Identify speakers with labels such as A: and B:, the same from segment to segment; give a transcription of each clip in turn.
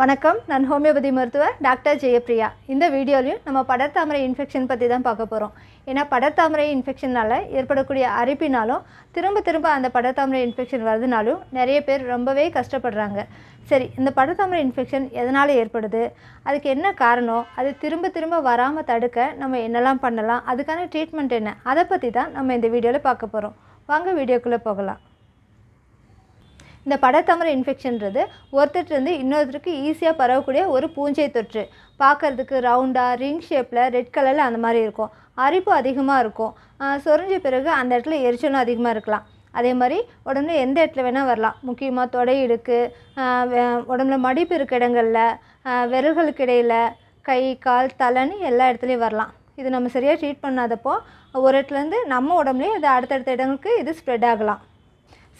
A: வணக்கம். நான் ஹோமியோபதி மருத்துவர் டாக்டர் ஜெயப்ரியா இந்த வீடியோலையும் நம்ம படர்தாமரை இன்ஃபெக்ஷன் பற்றி தான் பார்க்க போகிறோம் ஏன்னா படர்தாமரை இன்ஃபெக்ஷனால் ஏற்படக்கூடிய அரிப்பினாலும் திரும்ப திரும்ப அந்த படர்தாமரை இன்ஃபெக்ஷன் வருதுனாலும் நிறைய பேர் ரொம்பவே கஷ்டப்படுறாங்க. சரி இந்த படர்தாமரை இன்ஃபெக்ஷன் எதனால் ஏற்படுது? அதுக்கு என்ன காரணம்? அது திரும்ப திரும்ப வராமல் தடுக்க நம்ம என்னெல்லாம் பண்ணலாம்? அதுக்கான ட்ரீட்மெண்ட் என்ன? அதை பற்றி தான் நம்ம இந்த வீடியோவில் பார்க்க போகிறோம் வாங்க வீடியோக்குள்ளே போகலாம். இந்த படத்தமரை இன்ஃபெக்ஷன்றது ஒருத்தர்லேருந்து இன்னொருத்தருக்கு ஈஸியாக பரவக்கூடிய ஒரு பூஞ்சை தொற்று. பார்க்கறதுக்கு ரவுண்டாக ரிங் ஷேப்பில் ரெட் கலரில் அந்த மாதிரி இருக்கும். அரிப்பு அதிகமாக இருக்கும். சொரிஞ்ச பிறகு அந்த இடத்துல எரிச்சலும் அதிகமாக இருக்கலாம். அதே மாதிரி உடம்புல எந்த இடத்துல வேணால் வரலாம். முக்கியமாக தொடை இடுக்கு உடம்புல மடிப்பு இருக்க இடங்களில் விரல்களுக்கு இடையில் கை கால் தலைன்னு எல்லா இடத்துலையும் வரலாம். இது நம்ம சரியாக ட்ரீட் பண்ணாதப்போ ஒரு இடத்துலேருந்து நம்ம உடம்புலேயே இது அடுத்தடுத்த இடங்களுக்கு இது ஸ்ப்ரெட் ஆகலாம்.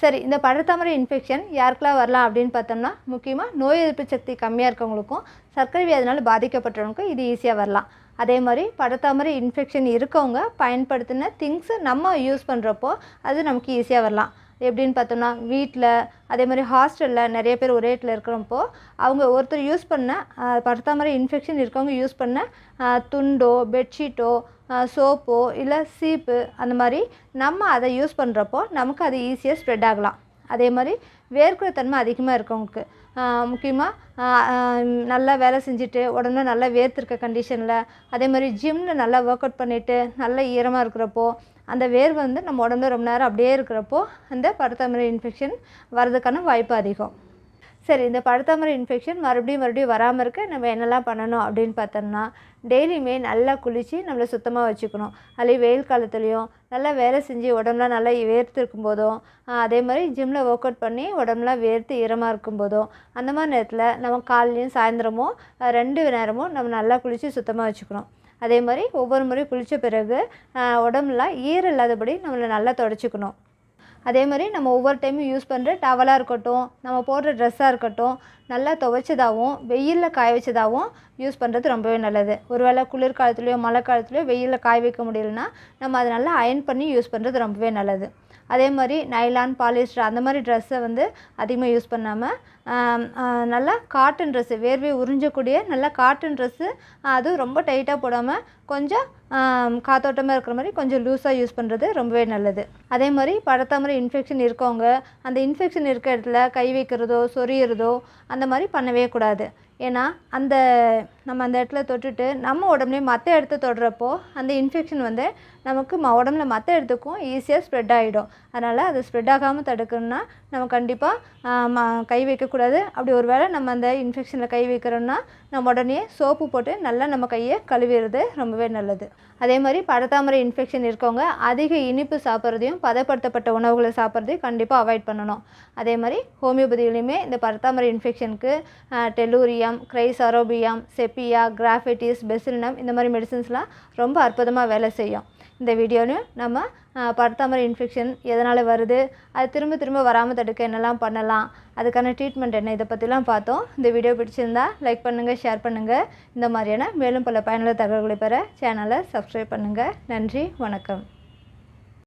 A: சரி இந்த படத்தாமரை இன்ஃபெக்ஷன் யாருக்கெல்லாம் வரலாம் அப்படின்னு பார்த்தோம்னா முக்கியமாக நோய் எதிர்ப்பு சக்தி கம்மியாக இருக்கவங்களுக்கும் சர்க்கரை வியாதினால் பாதிக்கப்பட்டவங்களுக்கும் இது ஈஸியாக வரலாம். அதே மாதிரி படத்தாமரை இன்ஃபெக்ஷன் இருக்கவங்க பயன்படுத்தின திங்ஸை நம்ம யூஸ் பண்ணுறப்போ அது நமக்கு ஈஸியாக வரலாம். எப்படின்னு பார்த்தோம்னா வீட்டில் அதே மாதிரி ஹாஸ்டலில் நிறைய பேர் ஒரே இடத்துல இருக்கிறப்போ அவங்க ஒருத்தர் யூஸ் பண்ண படுத்த மாதிரி இன்ஃபெக்ஷன் இருக்கவங்க யூஸ் பண்ண துண்டோ பெட்ஷீட்டோ சோப்போ இல்லை சீப்பு அந்த மாதிரி நம்ம அதை யூஸ் பண்ணுறப்போ நமக்கு அது ஈஸியாக ஸ்ப்ரெட் ஆகலாம். அதே மாதிரி வேர்க்குற தன்மை அதிகமாக இருக்கவங்களுக்கு. முக்கியமாக நல்லா வேலை செஞ்சுட்டு உடனே நல்லா வேர்த்திருக்க கண்டிஷனில் அதே மாதிரி ஜிம்மில் நல்லா ஒர்க் அவுட் பண்ணிவிட்டு நல்லா ஈரமாக இருக்கிறப்போ அந்த வேர்வை வந்து நம்ம உடம்புல ரொம்ப நேரம் அப்படியே இருக்கிறப்போ அந்த பருத்தமரை இன்ஃபெக்ஷன் வர்றதுக்கான வாய்ப்பு அதிகம். சரி இந்த பழுத்தாமரை இன்ஃபெக்ஷன் மறுபடியும் மறுபடியும் வராமல் இருக்க. நம்ம என்னெல்லாம் பண்ணணும் அப்படின்னு பார்த்தோம்னா டெய்லியுமே நல்லா குளித்து நம்மளை சுத்தமாக வச்சுக்கணும். அதுலேயும் வெயில் காலத்துலேயும் நல்லா வேலை செஞ்சு உடம்புலாம் நல்லா வேர்த்து இருக்கும்போதும் அதே மாதிரி ஜிம்மில் ஒர்க் அவுட் பண்ணி உடம்புலாம் வேர்த்து ஈரமாக இருக்கும்போதும் அந்த மாதிரி நேரத்தில் நம்ம காலையிலையும் சாயந்தரமும் ரெண்டு நேரமும் நம்ம நல்லா குளித்து சுத்தமாக வச்சுக்கணும். அதே மாதிரி ஒவ்வொரு முறையும் குளித்த பிறகு உடம்புலாம் ஈரம் இல்லாதபடி நம்மளை நல்லா தொடச்சிக்கணும். அதே மாதிரி நம்ம ஒவ்வொரு டைமும் யூஸ் பண்ணுற டவலாக இருக்கட்டும் நம்ம போடுற ட்ரெஸ்ஸாக இருக்கட்டும் நல்லா துவைச்சதாகவும் வெயிலில் காய வச்சதாகவும் யூஸ் பண்ணுறது ரொம்பவே நல்லது. ஒருவேளை குளிர்காலத்துலேயோ மழை காலத்துலேயோ வெயிலில் காய வைக்க முடியலன்னா நம்ம அதை நல்லா அயன் பண்ணி யூஸ் பண்ணுறது ரொம்பவே நல்லது. அதே மாதிரி நைலான் பாலிஸ்டர் அந்த மாதிரி ட்ரெஸ்ஸை வந்து அதிகமாக யூஸ் பண்ணாமல் நல்லா காட்டன் ட்ரெஸ்ஸு வேர்வை உறிஞ்சக்கூடிய நல்லா காட்டன் ட்ரெஸ்ஸு அதுவும் ரொம்ப டைட்டாக போடாமல் கொஞ்சம் காத்தோட்டமாக இருக்கிற மாதிரி கொஞ்சம் லூஸாக யூஸ் பண்ணுறது ரொம்பவே நல்லது. அதே மாதிரி படத்தாமரை இன்ஃபெக்ஷன் இருக்கவங்க அந்த இன்ஃபெக்ஷன் இருக்க இடத்துல கை வைக்கிறதோ சொறியிறதோ அந்த மாதிரி பண்ணவே கூடாது. ஏன்னா அந்த நம்ம அந்த இடத்துல தொட்டுட்டு நம்ம உடம்புலேயும் மற்ற இடத்த தொடுறப்போ அந்த இன்ஃபெக்ஷன் வந்து நமக்கு ம உடம்புல மற்ற இடத்துக்கும் ஈஸியாக ஸ்ப்ரெட் ஆகிடும் அதனால் அது ஸ்ப்ரெட் ஆகாமல் தடுக்கணும்னா நம்ம கண்டிப்பாக கை வைக்கக்கூடாது. அப்படி ஒரு வேளை நம்ம அந்த இன்ஃபெக்ஷனில் கை வைக்கிறோம்னா நம்ம உடனே சோப்பு போட்டு நல்லா நம்ம கையை கழுவிடுறது ரொம்பவே நல்லது. அதே மாதிரி படத்தாமரை இன்ஃபெக்ஷன் இருக்கவங்க அதிக இனிப்பு சாப்பிட்றதையும் பதப்படுத்தப்பட்ட உணவுகளை சாப்பிட்றதையும் கண்டிப்பாக அவாய்ட் பண்ணணும். அதே மாதிரி ஹோமியோபதியிலையுமே இந்த படத்தாமரை இன்ஃபெக்ஷனுக்கு டெலூரியம் கிரைசாரோபியம் செப்பியா கிராஃபைட்டிஸ் பெசிலினம் இந்த மாதிரி மெடிசின்ஸ்லாம் ரொம்ப அற்புதமாக வேலை செய்யும். இந்த வீடியோலையும் நம்ம ஆஹ், இன்ஃபெக்ஷன் எதனால் வருது அது திரும்ப திரும்ப வராமல் தடுக்க என்னெல்லாம் பண்ணலாம் அதுக்கான ட்ரீட்மெண்ட் என்ன இதை பற்றிலாம் பார்த்தோம். இந்த வீடியோ பிடிச்சிருந்தா லைக் பண்ணுங்கள் ஷேர் பண்ணுங்கள் இந்த மாதிரியான மேலும் பல பயனுள்ள தகவல்களை பெற சேனலை சப்ஸ்கிரைப் பண்ணுங்கள் நன்றி வணக்கம்.